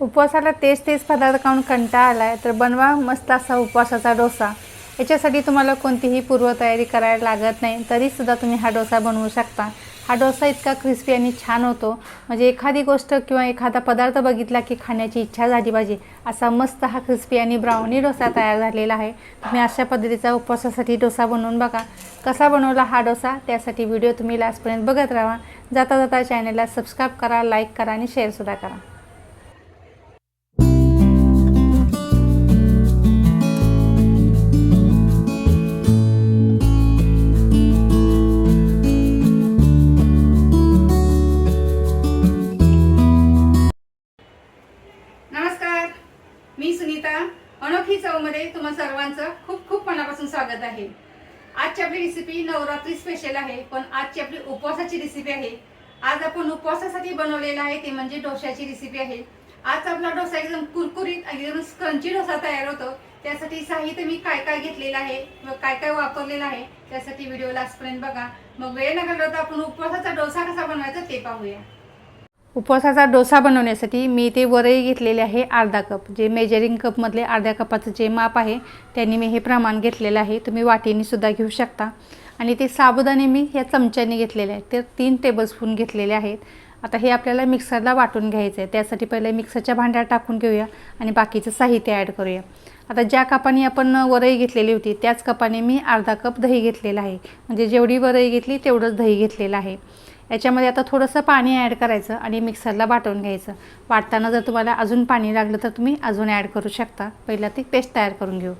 उपवासाला तेच तेच पदार्थ खाऊन कंटाळा आला आहे तर बनवा मस्त असा उपवासाचा डोसा. याच्यासाठी तुम्हाला कोणतीही पूर्वतयारी करायला लागत नाही तरीसुद्धा तुम्ही हा डोसा बनवू शकता. हा डोसा इतका क्रिस्पी आणि छान होतो. म्हणजे एखादी गोष्ट किंवा एखादा पदार्थ बघितला की खाण्याची इच्छा झाली पाहिजे असा मस्त हा क्रिस्पी आणि ब्राउनी डोसा तयार झालेला आहे. तुम्ही अशा पद्धतीचा उपवासासाठी डोसा बनवून बघा. कसा बनवला हा डोसा त्यासाठी व्हिडिओ तुम्ही लास्टपर्यंत बघत राहा. जाता जाता चॅनलला सबस्क्राईब करा लाईक करा आणि शेअरसुद्धा करा. आजची आपली रेसिपी नवरात्री स्पेशल आहे पण आजची आपली उपवासाची रेसिपी आहे. आज आपण उपवासासाठी बनवलेला आहे ते म्हणजे डोश्याची रेसिपी आहे. आज आपला डोसा एकदम कुरकुरीत एकदम स्क्रंची डोसा तयार होतो. त्यासाठी साहित्य मी काय काय घेतलेलं आहे व काय काय वापरलेलं आहे त्यासाठी व्हिडिओ लास्टपर्यंत बघा. मग वेळ न घालवता आपण उपवासाचा डोसा कसा बनवायचा ते पाहूया. उपवासाचा डोसा बनवण्यासाठी मी इथे वरई घेतलेले आहे अर्धा कप. जे मेजरिंग कपमधले अर्ध्या कपाचं जे माप आहे त्यांनी मी हे प्रमाण घेतलेलं आहे. तुम्ही वाटीनेसुद्धा घेऊ शकता. आणि ते साबुदाणे मी या चमच्याने घेतलेले आहेत. ते तीन टेबलस्पून घेतलेले आहेत. आता हे आपल्याला मिक्सरला वाटून घ्यायचं आहे त्यासाठी पहिले मिक्सरच्या भांड्यात टाकून घेऊया आणि बाकीचं साहित्य ॲड करूया. आता ज्या कपाने आपण वरई घेतलेली होती त्याच कपाने मी अर्धा कप दही घेतलेलं आहे. म्हणजे जेवढी वरई घेतली तेवढंच दही घेतलेलं आहे. याच्यामध्ये आता थोडंसं पाणी ॲड करायचं आणि मिक्सरला वाटून घ्यायचं. वाटताना जर तुम्हाला अजून पाणी लागलं तर तुम्ही अजून ॲड करू शकता. पहिला ती पेस्ट तयार करून घेऊ.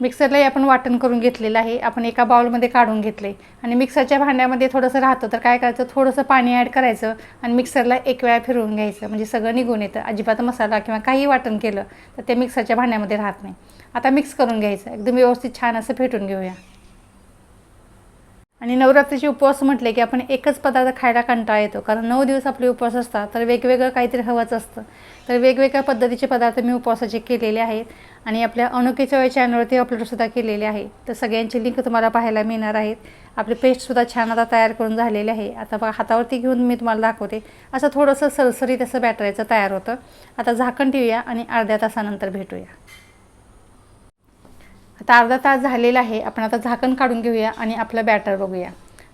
मिक्सरलाही आपण वाटण करून घेतलेलं आहे. आपण एका बाउलमध्ये काढून घेतले. आणि मिक्सरच्या भांड्यामध्ये थोडंसं राहतं तर काय करायचं? थोडंसं पाणी ॲड करायचं आणि मिक्सरला एक वेळा फिरवून घ्यायचं. म्हणजे सगळं निघून येतं. अजिबात मसाला किंवा काही वाटण केलं तर ते मिक्सरच्या भांड्यामध्ये राहत नाही. आता मिक्स करून घ्यायचं. एकदम व्यवस्थित छान असं फेटून घेऊया. आणि नवरात्रीचे उपवास म्हटले की आपण एकच पदार्थ खायला कंटाळा येतो. कारण नऊ दिवस आपले उपवास असतात तर वेगवेगळं काहीतरी हवंच असतं. तर वेगवेगळ्या पद्धतीचे पदार्थ मी उपवासाचे केलेले आहेत आणि आपल्या अनोखीच्या वेळ चॅनलवरती अपलोडसुद्धा केलेले आहे. तर सगळ्यांची लिंक तुम्हाला पाहायला मिळणार आहेत. आपले पेस्टसुद्धा छान आता तयार करून झालेले आहे. आता बघा हातावरती घेऊन मी तुम्हाला दाखवते. असं थोडंसं सरसरीत असं बॅटरायचं तयार होतं. आता झाकण ठेवूया आणि अर्ध्या तासानंतर भेटूया. आता अर्धा तास झालेला आहे. आपण आता झाकण काढून घेऊया आणि आपलं बॅटर बघूया.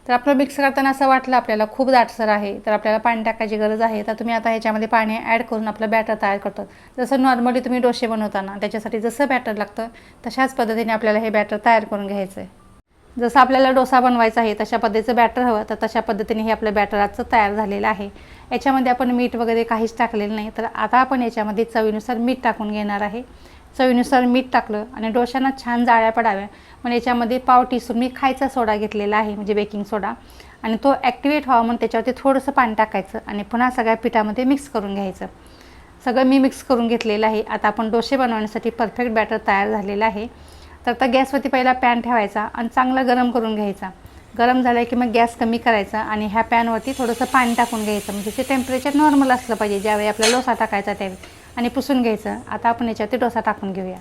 तर आपलं मिक्स करताना असं वाटलं आपल्याला खूप दाटसर आहे. तर आपल्याला पाणी टाकायची गरज आहे. तर तुम्ही आता ह्याच्यामध्ये पाणी ॲड करून आपलं बॅटर तयार करतो. जसं नॉर्मली तुम्ही डोसे बनवताना त्याच्यासाठी जसं बॅटर लागतं तशाच पद्धतीने आपल्याला हे बॅटर तयार करून घ्यायचं आहे. जसं आपल्याला डोसा बनवायचा आहे तशा पद्धतीचं बॅटर हवं. तर तशा पद्धतीने हे आपलं बॅटर आजचं तयार झालेलं आहे. याच्यामध्ये आपण मीठ वगैरे काहीच टाकलेलं नाही. तर आता आपण याच्यामध्ये चवीनुसार मीठ टाकून घेणार आहे. चवीनुसार मीठ टाकलं आणि डोशांना छान जाळ्या पडाव्या. मग याच्यामध्ये पाव टीसून मी खायचा सोडा घेतलेला आहे म्हणजे बेकिंग सोडा. आणि तो ॲक्टिवेट व्हावा म्हणून त्याच्यावरती थोडंसं पाणी टाकायचं आणि पुन्हा सगळ्या पिठामध्ये मिक्स करून घ्यायचं. सगळं मी मिक्स करून घेतलेलं आहे. आता आपण डोसे बनवण्यासाठी परफेक्ट बॅटर तयार झालेलं आहे. तर आता गॅसवरती पहिला पॅन ठेवायचा आणि चांगला गरम करून घ्यायचा. गरम झाला की मग गॅस कमी करायचा आणि ह्या पॅनवरती थोडंसं पाणी टाकून घ्यायचं. म्हणजे ते टेम्परेचर नॉर्मल असलं पाहिजे ज्यावेळी आपल्याला लोसा टाकायचा त्यावेळी. आणि पुसून घ्यायचं. आता आपण याच्यावरती डोसा टाकून घेऊया.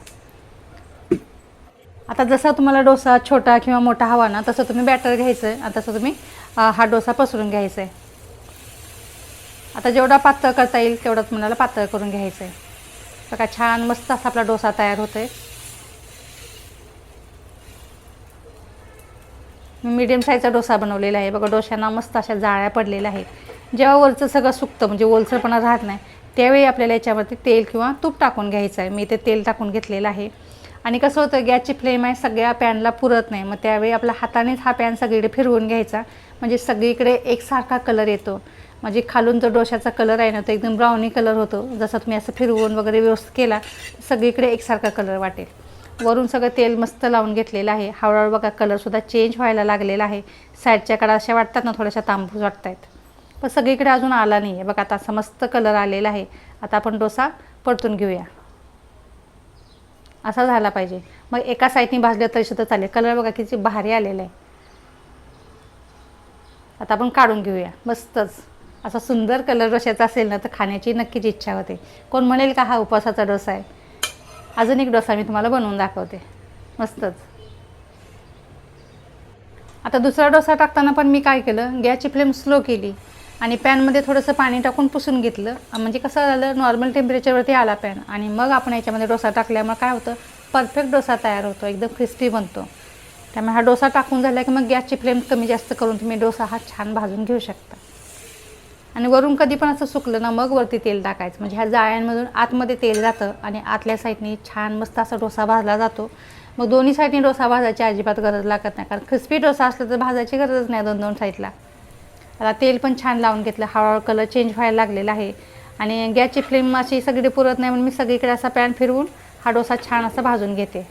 आता जसा तुम्हाला डोसा छोटा किंवा मोठा हवा ना तसं तुम्ही बॅटर घ्यायचं आहे आणि तसं तुम्ही हा डोसा पसरून घ्यायचा आहे आता जेवढा पातळ करता येईल तेवढं तुम्हाला पातळ करून घ्यायचं आहे बघा छान मस्त असा आपला डोसा तयार होतो आहे मीडियम साईजचा डोसा बनवलेला आहे. बघा डोश्यांना मस्त अशा जाळ्या पडलेल्या आहेत. जेव्हा वरचं सगळं सुकतं म्हणजे ओलसरपणा राहत नाही त्यावेळी आपल्याला याच्यावरती तेल किंवा तूप टाकून घ्यायचं आहे. मी ते तेल टाकून घेतलेलं आहे. आणि कसं होतं गॅसची फ्लेम आहे सगळ्या पॅनला पुरत नाही. मग त्यावेळी आपल्या हातानेच हा पॅन सगळीकडे फिरवून घ्यायचा. म्हणजे सगळीकडे एकसारखा कलर येतो. म्हणजे खालून जो डोशाचा कलर आहे ना तो एकदम ब्राउनी कलर होतो. जसा तुम्ही असं फिरवून वगैरे व्यवस्थित केला सगळीकडे एकसारखा कलर वाटेल. वरून सगळं तेल मस्त लावून घेतलेलं आहे. हळूहळू बघा कलरसुद्धा चेंज व्हायला लागलेला आहे. साईडच्या कडा अशा वाटतात ना थोड्याशा तांबूस वाटत आहेत पण सगळीकडे अजून आला नाही आहे बघा आता असा मस्त कलर आलेला आहे. आता आपण डोसा परतून घेऊया. असा झाला पाहिजे. मग एका साईडनी भाजलं तरी सुद्धा चालेल. कलर बघा किती भारी आलेला आहे. आता आपण काढून घेऊया. मस्तच. असा सुंदर कलर डोशाचा असेल ना तर खाण्याची नक्कीच इच्छा होते. कोण म्हणेल का हा उपवासाचा डोसा आहे? अजून एक डोसा मी तुम्हाला बनवून दाखवते. मस्तच. आता दुसरा डोसा टाकताना पण मी काय केलं? गॅसची फ्लेम स्लो केली. आणि पॅनमध्ये थोडंसं पाणी टाकून पुसून घेतलं. म्हणजे कसं झालं नॉर्मल टेम्परेचरवरती आला पॅन आणि मग आपण याच्यामध्ये डोसा टाकल्यामुळे काय होतं परफेक्ट डोसा तयार होतो एकदम क्रिस्पी बनतो. त्यामुळे हा डोसा टाकून झाला की मग गॅसची फ्लेम कमी जास्त करून तुम्ही डोसा हा छान भाजून घेऊ शकता. आणि वरून कधी पण असं सुकलं ना मग वरती तेल टाकायचं. म्हणजे ह्या जाळ्यांमधून आतमध्ये तेल जातं आणि आतल्या साईडनी छान मस्त असा डोसा भाजला जातो. मग दोन्ही साईडनी डोसा भाजायची अजिबात गरज लागत नाही. कारण क्रिस्पी डोसा असला तर भाजायची गरजच नाही दोन दोन साईडला आता तेल पण छान लावून घेतलं हळूहळू कलर चेंज व्हायला लागलेला आहे. आणि गॅसची फ्लेम अशी सगळी पुरत नाही म्हणून मी सगळीकडे असा पॅन फिरवून हा डोसा छान असा भाजून घेते.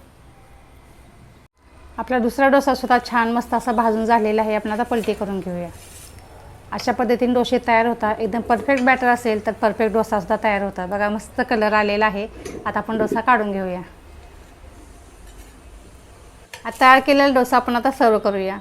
आपला दुसरा डोसा सुद्धा छान मस्त असा भाजून झालेला आहे. आपण आता पलटी करून घेऊया. अशा पद्धतीने डोसे तयार होतात. एकदम परफेक्ट बॅटर असेल तर परफेक्ट डोसासुद्धा तयार होता बघा मस्त कलर आलेला आहे. आता आपण डोसा काढून घेऊया. आता तयार केलेला डोसा आपण आता सर्व करूया.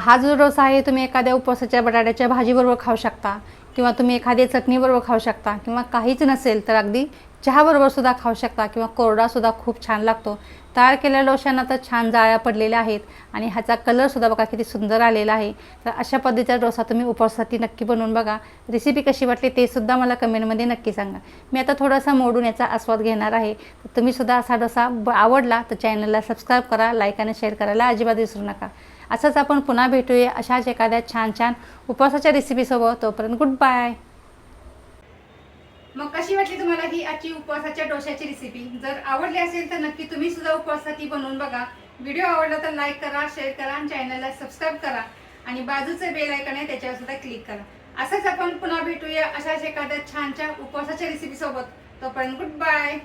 हा जो डोसा आहे तुम्ही एखाद्या उपवासाच्या बटाट्याच्या भाजीबरोबर खाऊ शकता किंवा तुम्ही एखाद्या चटणीबरोबर खाऊ शकता किंवा काहीच नसेल तर अगदी चहाबरोबर सुद्धा खाऊ शकता किंवा कोरडासुद्धा खूप छान लागतो. तयार केलेल्या डोशांना तर छान जाळ्या पडलेल्या आहेत आणि ह्याचा कलरसुद्धा बघा किती सुंदर आलेला आहे. तर अशा पद्धतीचा डोसा तुम्ही उपवासासाठी नक्की बनवून बघा. रेसिपी कशी वाटली ते सुद्धा मला कमेंटमध्ये नक्की सांगा. मी आता थोडासा मोडून याचा आस्वाद घेणार आहे. तर तुम्हीसुद्धा असा डोसा ब आवडला तर चॅनलला सबस्क्राईब करा लाईक आणि शेअर करायला अजिबात विसरू नका. असंच आपण पुन्हा भेटूया. अशाच एखाद्या छान छान उपवासाच्या रेसिपीसोबत तोपर्यंत गुड बाय मग कशी वाटली तुम्हाला ही आजची उपवासाच्या डोशाची रेसिपी जर आवडली असेल तर नक्की तुम्ही सुद्धा उपवासाची बनवून बघा. व्हिडिओ आवडला तर लाईक करा शेअर करा आणि चॅनलला सबस्क्राईब करा. आणि बाजूचं बेल आयकन आहे त्याच्यावर सुद्धा क्लिक करा. असंच आपण पुन्हा भेटूया अशाच एखाद्या छान छान उपवासाच्या रेसिपीसोबत तोपर्यंत गुड बाय